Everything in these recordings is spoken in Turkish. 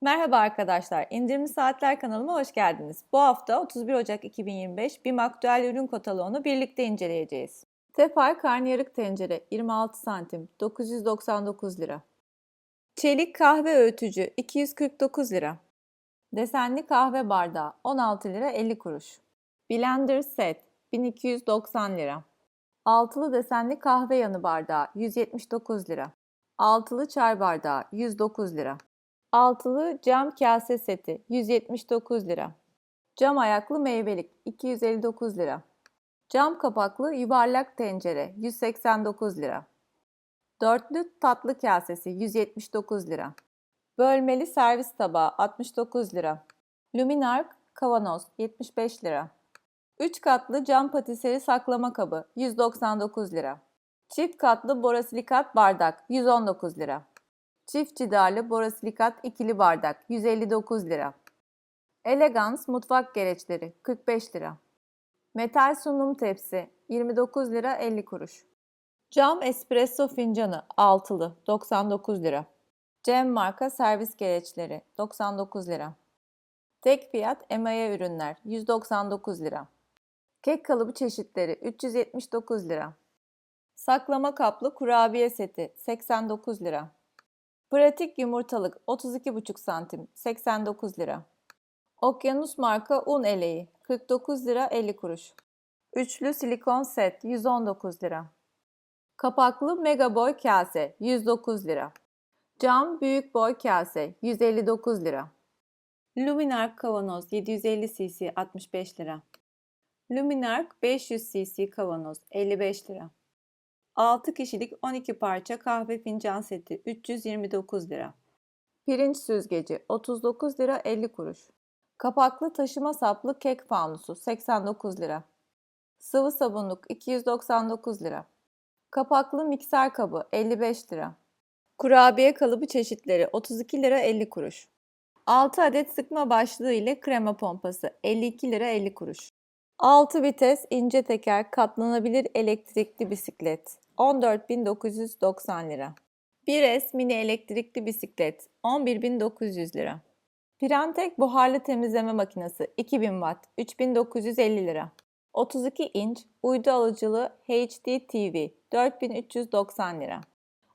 Merhaba arkadaşlar, İndirimli Saatler kanalıma hoş geldiniz. Bu hafta 31 Ocak 2025 BİM aktüel ürün kataloğunu birlikte inceleyeceğiz. Tefal karnıyarık tencere 26 santim 999 lira. Çelik kahve öğütücü 249 lira. Desenli kahve bardağı 16 lira 50 kuruş. Blender set 1290 lira. Altılı desenli kahve yanı bardağı 179 lira. Altılı çay bardağı 109 lira. Altılı cam kase seti 179 lira. Cam ayaklı meyvelik 259 lira. Cam kapaklı yuvarlak tencere 189 lira. Dörtlü tatlı kasesi 179 lira. Bölmeli servis tabağı 69 lira. Luminark kavanoz 75 lira. 3 katlı cam patiseri saklama kabı 199 lira. Çift katlı borosilikat bardak 119 lira. Çift cidarlı borosilikat ikili bardak 159 lira. Elegans mutfak gereçleri 45 lira. Metal sunum tepsi 29 lira 50 kuruş. Cam espresso fincanı altılı 99 lira. Cem marka servis gereçleri 99 lira. Tek fiyat emaye ürünler 199 lira. Kek kalıbı çeşitleri 379 lira. Saklama kaplı kurabiye seti 89 lira. Pratik yumurtalık 32,5 santim 89 lira. Okyanus marka un eleği 49 lira 50 kuruş. Üçlü silikon set 119 lira. Kapaklı mega boy kase 109 lira. Cam büyük boy kase 159 lira. Luminark kavanoz 750 cc 65 lira. Luminark 500 cc kavanoz 55 lira. 6 kişilik 12 parça kahve fincan seti 329 lira. Pirinç süzgeci 39 lira 50 kuruş. Kapaklı taşıma saplı kek fanusu 89 lira. Sıvı sabunluk 299 lira. Kapaklı mikser kabı 55 lira. Kurabiye kalıbı çeşitleri 32 lira 50 kuruş. 6 adet sıkma başlığı ile krema pompası 52 lira 50 kuruş. 6 vites ince teker katlanabilir elektrikli bisiklet 14.990 lira. 1S mini elektrikli bisiklet 11.900 lira. Pirantek buharlı temizleme makinesi 2000 watt 3950 lira. 32 inç uydu alıcılı HD TV 4390 lira.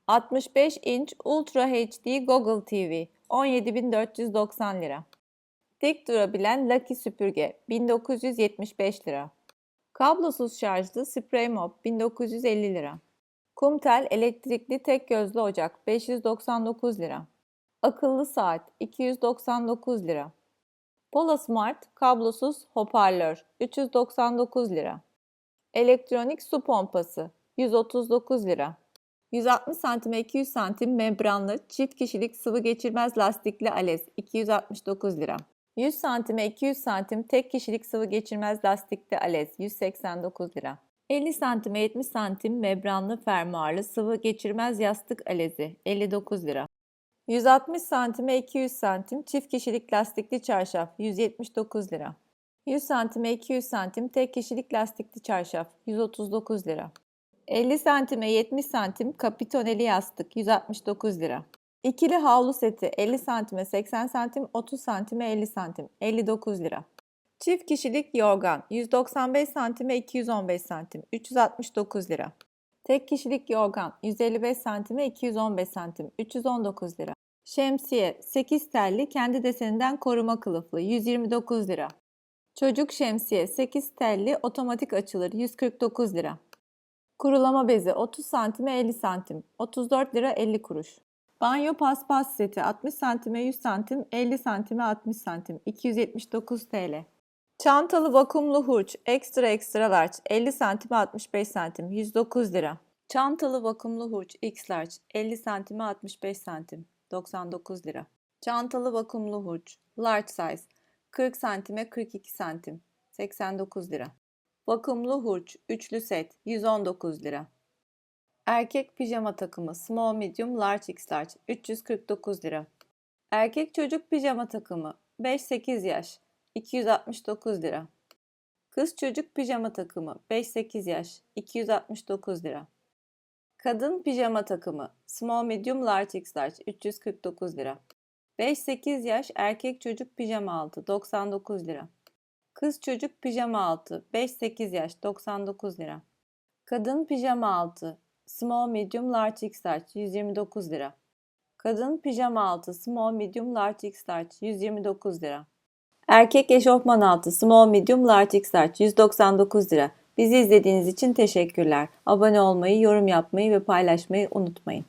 65 inç Ultra HD Google TV 17490 lira. Dik durabilen Lucky süpürge 1975 lira. Kablosuz şarjlı sprey mop 1950 lira. Kumtel elektrikli tek gözlü ocak 599 lira. Akıllı saat 299 lira. Pola Smart kablosuz hoparlör 399 lira. Elektronik su pompası 139 lira. 160 cm 200 cm membranlı çift kişilik sıvı geçirmez lastikli alez 269 lira. 100 cm 200 cm tek kişilik sıvı geçirmez lastikli alez 189 lira. 50 cm 70 cm membranlı fermuarlı sıvı geçirmez yastık alezi 59 lira. 160 cm 200 cm çift kişilik lastikli çarşaf 179 lira. 100 cm 200 cm tek kişilik lastikli çarşaf 139 lira. 50 cm 70 cm kapitoneli yastık 169 lira. İkili havlu seti 50 cm 80 cm 30 cm 50 cm 59 lira. Çift kişilik yorgan 195 cm 215 cm 369 lira. Tek kişilik yorgan 155 cm 215 cm 319 lira. Şemsiye 8 telli kendi deseninden koruma kılıflı 129 lira. Çocuk şemsiye 8 telli otomatik açılır 149 lira. Kurulama bezi 30 cm 50 cm 34 lira 50 kuruş. Banyo paspas seti 60 cm 100 cm 50 cm 60 cm 279 TL. Çantalı vakumlu hurç ekstra ekstra large 50 cm 65 cm 109 lira. Çantalı vakumlu hurç X large 50 cm 65 cm 99 lira. Çantalı vakumlu hurç large size 40 cm 42 cm 89 lira. Vakumlu hurç üçlü set 119 lira. Erkek pijama takımı small medium large x large 349 lira. Erkek çocuk pijama takımı 5-8 yaş 269 lira. Kız çocuk pijama takımı 5-8 yaş 269 lira. Kadın pijama takımı small medium large x large 349 lira. 5-8 yaş erkek çocuk pijama altı 99 lira. Kız çocuk pijama altı 5-8 yaş 99 lira. Kadın pijama altı small medium large x large 129 lira. Kadın pijama altı small medium large x large 129 lira. Erkek eşofman altı small medium large x large 199 lira. Bizi izlediğiniz için teşekkürler. Abone olmayı, yorum yapmayı ve paylaşmayı unutmayın.